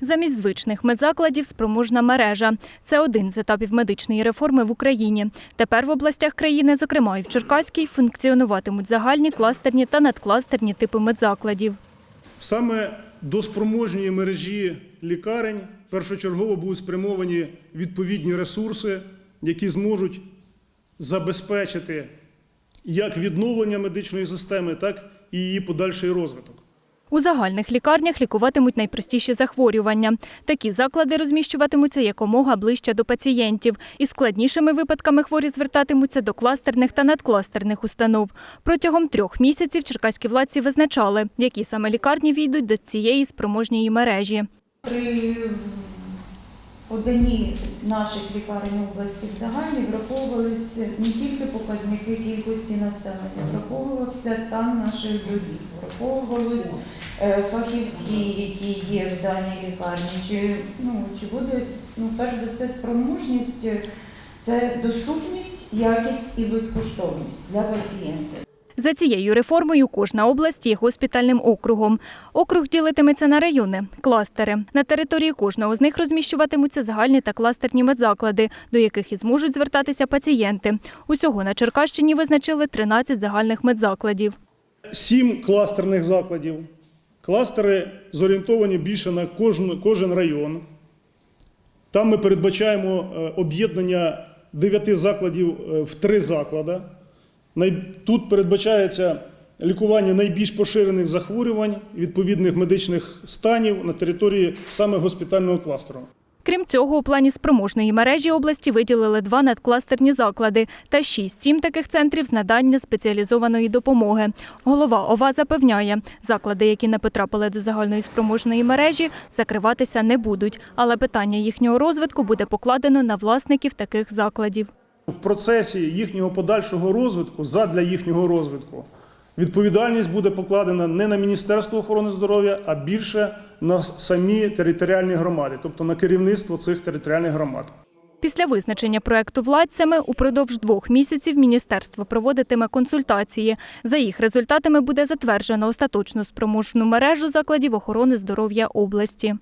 Замість звичних медзакладів спроможна мережа. Це один з етапів медичної реформи в Україні. Тепер в областях країни, зокрема і в Черкаській, функціонуватимуть загальні, кластерні та надкластерні типи медзакладів. Саме до спроможньої мережі лікарень першочергово будуть спрямовані відповідні ресурси, які зможуть забезпечити як відновлення медичної системи, так і її подальший розвиток. У загальних лікарнях лікуватимуть найпростіші захворювання. Такі заклади розміщуватимуться якомога ближче до пацієнтів. Із складнішими випадками хворі звертатимуться до кластерних та надкластерних установ. Протягом трьох місяців черкаські владці визначали, які саме лікарні війдуть до цієї спроможньої мережі. При поданні наших лікарень області в загальні враховувалися не тільки показники кількості населення, враховувався стан наших доріг, враховувались е, фахівці, які є в даній лікарні, чи, ну, чи буде, ну, перш за все, спроможність, е, це доступність, якість і безкоштовність для пацієнтів. За цією реформою кожна область є госпітальним округом. Округ ділитиметься на райони – кластери. На території кожного з них розміщуватимуться загальні та кластерні медзаклади, до яких і зможуть звертатися пацієнти. Усього на Черкащині визначили 13 загальних медзакладів. Сім кластерних закладів. Кластери зорієнтовані більше на кожен, кожен район. Там ми передбачаємо е, об'єднання дев'яти закладів е, в три заклади. Тут передбачається лікування найбільш поширених захворювань, відповідних медичних станів на території саме госпітального кластеру. Крім цього, у плані спроможної мережі області виділили два надкластерні заклади та шість-сім таких центрів з надання спеціалізованої допомоги. Голова ОВА запевняє, заклади, які не потрапили до загальної спроможної мережі, закриватися не будуть. Але питання їхнього розвитку буде покладено на власників таких закладів. В процесі їхнього подальшого розвитку, задля їхнього розвитку, відповідальність буде покладена не на Міністерство охорони здоров'я, а більше на самі територіальні громади, тобто на керівництво цих територіальних громад. Після визначення проекту владцями упродовж двох місяців міністерство проводитиме консультації. За їх результатами буде затверджено остаточну спроможну мережу закладів охорони здоров'я області.